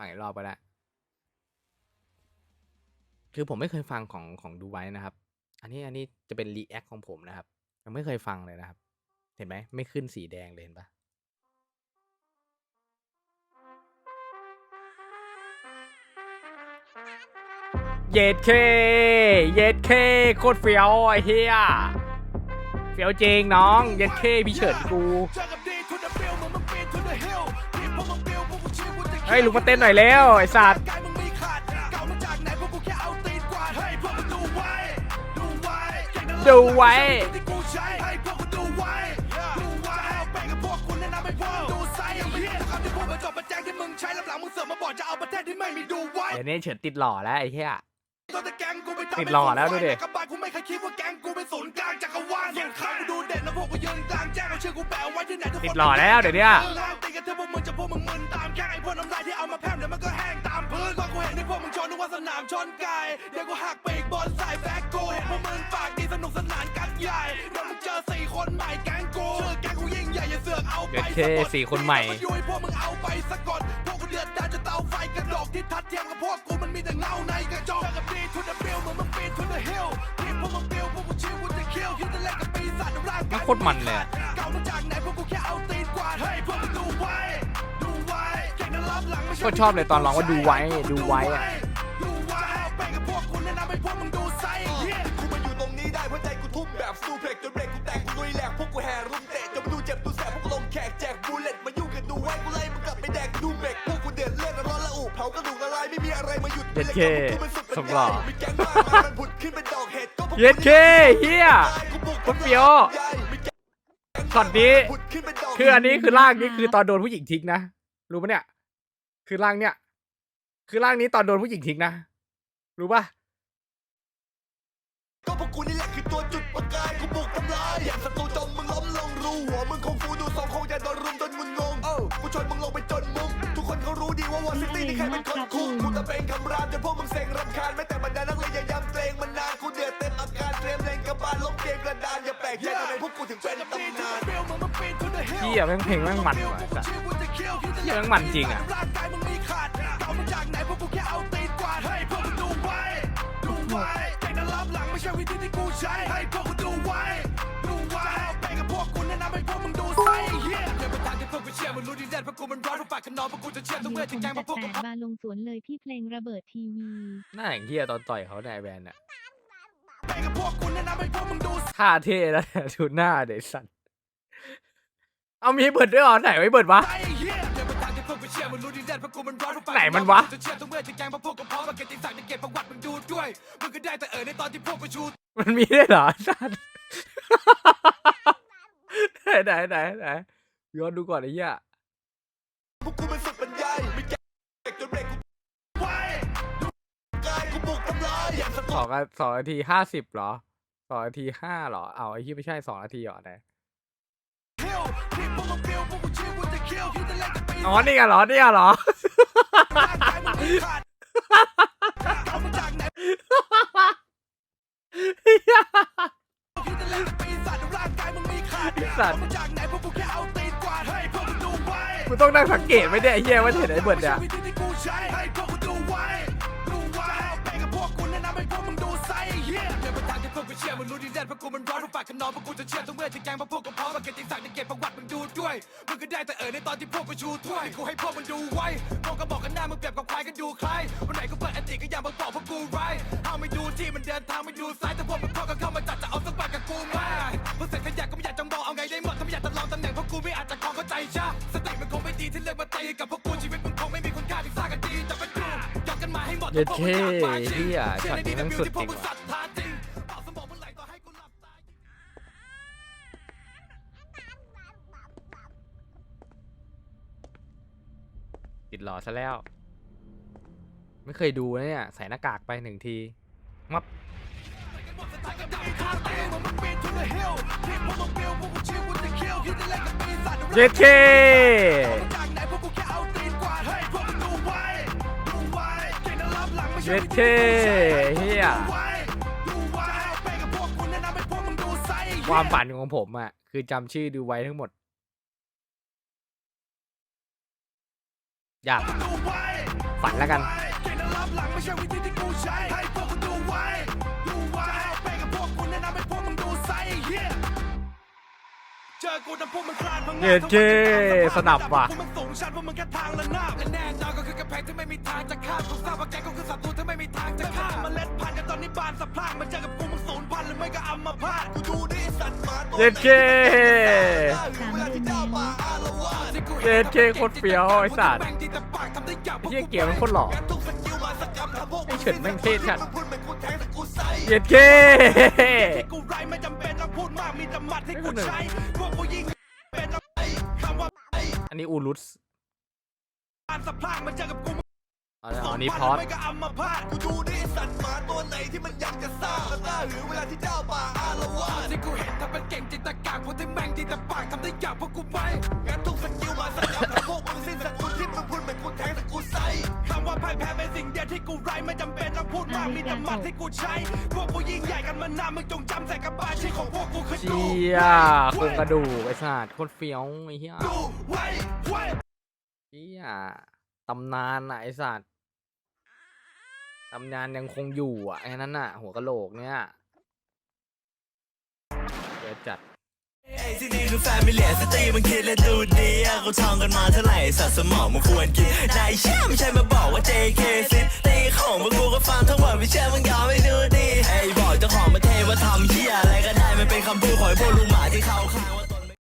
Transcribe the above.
ฟังอีกรอบก็ได้คือผมไม่เคยฟังของของดูไว้นะครับ อันนี้อันนี้จะเป็นรีแอคของผมนะครับยังไม่เคยฟังเลยนะครับ เห็นไหมไม่ขึ้นสีแดงเลยเห็นปะเย็ดเค เย็ดเค โคตรเฟี้ยวไอ้เฮียเฟี้ยวจริงน้อง เย็ดเคพี่เฉินกู เฮ้ยลุกมาเต้นหน่อยเร็วไอ้สัตว์ดูไว้เดี๋ยวนี้เฉินติดหล่อแล้วไอ้เหี้ยติดหล่อแล้วดูดิกูไม่เคยคิดว่าแก๊งกูเป็นศูนย์กลางจักรวาลส่งข่าวกูดูเด่นแล้วพวกกูยืนกลางแจ้งเอาชื่อกูแปะไว้ที่ไหนทุกคนติดหล่อแล้วเดี๋ยวเนี้ ยตีกันเถอะพวกมึงจะพวกมึงมึนตามแข้งไอ้พวกน้ำลายที่เอามาแพร่มเดี๋ยวมันก็แห้งตามพื้นพอกูเห็นที่พวกมึงชนนึกว่าสนามชนไก่เดี๋ยวกูหักปีกบนสายแบ็คกูเห็นพวกมึงปากดีสนุกสนานกันใหญ่เดี๋ยวมึงเจอสี่คนใหม่แก๊งกูชื่อแก๊งกูยิ่งใหญ่อย่าเสือกเอาไปเดี๋ยวเคสี่คนใหม่สะกดยุ้ยพวกมึงเอาไปสะกดพวกกูเดือดดานจะเตาไฟกระดกที่ทัดเทียมกับพวกกูมันมีแต่เงาในกระจกกับดีทุนเดบิลเหมือนมึงปีนทุนเดฮิลที่พวกมึงบิลพวกกูชิวกูจะคิวคิดจะเล่นกับปีศาจร่างกาย มันโคตรมันเลยอะ นะรับหลังไม่ใช่ก็ชอบเลยตอนร้องว่าดูไว้ดูไว้อะดูไว้ไปกับพวกคุณแนะนำให้พวกมึงดูไซส์เหี้ยกูมาอยู่ตรงนี้ได้เพราะใจกูทุ่มแบบซูเพล็กจนเบรกกูแตกกูลุยแหลกพวกกูแห่รุมเตะจนมาดูเจ็บดูแสบพวกกูลงแขกแจกบูเลตมายุ่งกันดูไว้กูไล่มึงกลับไปแดกดูเมกพวกกูเดือดเลือดร้อนละอุเผากระดูกละลายไม่มีอะไรมาหยุดเย็ดเคกูเป็นสุดเป็นสมหล่อใหญ่มีแก๊งมากมายมันผุดขึ้นเป็นดอกเห็ดก็พวกกูเย็ดเคเฮียกูบุกโคตรเฟี้ยวใหญ่มีแก๊งช็อตนี้ผุดขึ้นเป็นดอกคืออันนี้คือร่างนี้คือตอนโดนผู้หญิงทิ้งนะ รู้ปะเนี่ย คือร่างเนี่ย คือร่างนี้ตอนโดนผู้หญิงทิ้งนะ รู้ปะก็พวกกูนี่แหละคือตัวจุดประกายกูบุกทำลายอย่างศัตรูจมมึงล้มลงรูหัวมึงคงฟูดูทรงคงจะโดนรุมจนมึงงงเอ้ากูชนมึงลงไปจนมุมทุกคนเขารู้ดีว่าวอร์ซิตี้นี่ใครเป็นคนคุมกูตะเป็นคำรามจนพวกมึงเซ็งรำคาญแม้แต่บรรดานักเลงยังย้ำเกรงมันนานกูเดือดเต็มอาการเตรียมเล็งกระบาลล้มเกมกระดานอย่าแปลกใจทำไมพวกกูถึงเป็นตำนาน เฮียแม่งเพลงแม่งมันว่ะไอ้สัสเหี้ยแม่งมันจริงอะ กูใช้ให้พวกกูดูไว้ ดูไว้ไปกับพวกกูแนะนำให้พวกมึงดูไซส์เหี้ยอย่าไปทางที่พวกกูเชื่อมึงรู้ดีแน่เพราะกูมันร้อนเพราะปากขนองเพราะกูจะเชื่อทุกเดี๋เมื่ยอวผที่มแกงจะมาพวกแตกูกบาลงสวนเลยพี่เพลงระเบิดทีวี หน้าอย่างเฮียตอนต่อยเขาในแบนอะไปกับพวกกูแนะนำให้พวกมึงดูท่าเท่แล้วเนี่ยดูหน้าเด็กสัตว์เอามีให้เบิร์ดด้วยเหรอไหนไว้เบิร์ดวะ ไซส์เหี้ยอย่าไปทางที่พวกกูเชื่อมึงรู้ดีแน่เพราะกูมันร้อนเพราะปากไหนมันวะ จะเชื่อทุกเมื่อที่แกงมาพวกกูพร้อมมาเก็บติดสั่งในเก็บประวัติมึงดูด้วยมึงก็ได้แต่เออในตอนที่พวกกูชู มันมีได้วยเหรอสัตว์ ไหนไหนไหนย้อนดูก่อนไอ้เหี้ย พวกกูเป็นสุดบรรยายมีแก๊งจนเบรกกูไว้กายกูบุกทำลายอย่างสองนาสองนาทีห้าสิบเหรอสองนาทีห้าเหรอ เอาไอ้ที่ไม่ใช่สองนาทีเหรอไหนคิวที่พวกมึงฟิลพวกกูชิวกูจะคิวคิดจะเล่นกับปีศาจอ๋อนี่ไงเหรอนี่ไงเหรอ ร่างกายมึงมีขาด สัตว์เอามาจากไหนพวกกูแค่เอาตีนกวาดให้พวกมึงดูไว้กูต้องนั่งสังเกตไว้เนี่ยไอ้เหี้ยว่าเห็นไอ้เบิร์ดเนี่ย ไซเหี้ยอย่าไปทางที่พวกกูเชื่อมึงรู้ดีแน่เพราะกูมันร้อนราะปากขนนองเพราะกูจะเชื่อทุกเมื่อที่แกงมาพวกกูพร้อมมาเก็บติดสั่งในเก็บประวัติมึงดูด้วยมึงก็ได้แต่เออในตอนที่พวกกูชูถ้วยกูให้พวกมึงดูไว้พวกก็บอกกันหน้ามึงเปรียบกับควายกันดูใครวันไหนก็เปิดอันติก็อย่ามาบอกพวกกูไรเอาไม่ดูที่มันเดินทางไม่ดูซ้ายแต่พวกมึงพอก็เข้ามาจัดจะเอาสักบาทกับกูมาพวกเสร็จขยะก็ไม่อยากจะมองเอาไงได้หมดถ้าไม่อยากจะลองตำแหน่งพวกกูไม่อาจจะครองเข้าใจชาสติมันคงไม่ดีที่เลือกมาตีกับพวก กันมาให้หมดเย็ดเข้เหี้ยช็อตนี้ม่งสุดจริงว่ะติดหล่อซะแล้ว ไม่เคยดูนะเนี่ย ใส่หน้ากากไปหนึ่งที มับเย็ดเค เย็ดเคเฮียความฝันของผมอะ คือจำชื่อดูไว้ทั้งหมด อยากฝันแล้วกัน เจอกูนะพวกมึงคลานพังงาเย็ดเก้สนับว่ะพวกมึงสูงชันพวกมึงแค่ทางละนาบและแน่นอนก็คือกระแพงที่ไม่มีทางจะข้ามกูทราบว่าแกก็คือศัตรูที่ไม่มีทางจะฆ่าเมล็ดพันธุ์กันตอนนี้บานสะพรั่งมาเจอกับกูมึงสูญพันธุ์หรือไม่ก็อัมพาตกูดูนี่สัตว์หมาตัวเย็ดเก้ถึงเวลาที่เจ้าป่าอารวาสเย็ดเก้โคตรเฟี้ยวไอ้สัตว์เหี้ยเกียร์มันโคตรหล่อทุกสกิลมาสกรรมทำพวกไอ้เฉินแม่งเท่จัดมึงพูดเหมือนกูแทงแต่กูใส่เย็ดเก้ ที่กู ต้องพูดมากมีแต่หมัดที่กูใช้พวกกูยิงเป็นอะไรคำว่าอันนี้อูรุสบานสะพรั่งมาเจอกับกูมึงอ๋ออันนี้พอดไม่ก็อัมพาตกูดูนี่สัตว์หมาตัวไหนที่มันอยากจะซ่าก็ซ่าหรือเวลาที่เจ้าป่าอารวาสที่กูเห็นทำเป็นเก่งจิตตะกากพวกที่แม่งจิตตะปากทำได้อย่างพวกกูไปงั้นทุกสกิลมาสกรรมทำพวกมึงสิ้นสกุลที่มึงพูดเหมือนกูแทงแต่กูใส่คำว่าพ่ายแพ้เป็นสิ่งเดียวที่กูไรไม่จำเป็นต้องพูดมากมีแต่หมัดที่กูใช้ พวกกูยิ่งใหญ่กันมานานมึงจงจำใส่กระบาชีของพวกกูคือดูเชียโครงกระดูกไอ้สัตว์โคตรเฟี้ยวไอ้เหี้ยดูไว้ไว้เชียตำนานอะไอ้สัตว์ตำนานยังคงอยู่อะไอ้นั้นน่ะ หัวกะโหลกเนี่ยเดี๋ยวจัด ที่นี่คือแฟมิลียสตีมันคิดและดูดีเขาท่องกันมาเท่าไหร่สตว์สมองมันควรกินนายเชื่อม่ใช่มาบอกว่า JK สิตีของมึงกูก็ฟังทั้งวันไม่เชื่อมึงยอไม่ดูดีไอ้บอกเจ้าของประเทศว่าทำเหี้ยอะไรก็ได้มันเป็นคำพูดของไอ้พวกลุงหมาที่เขาข้างว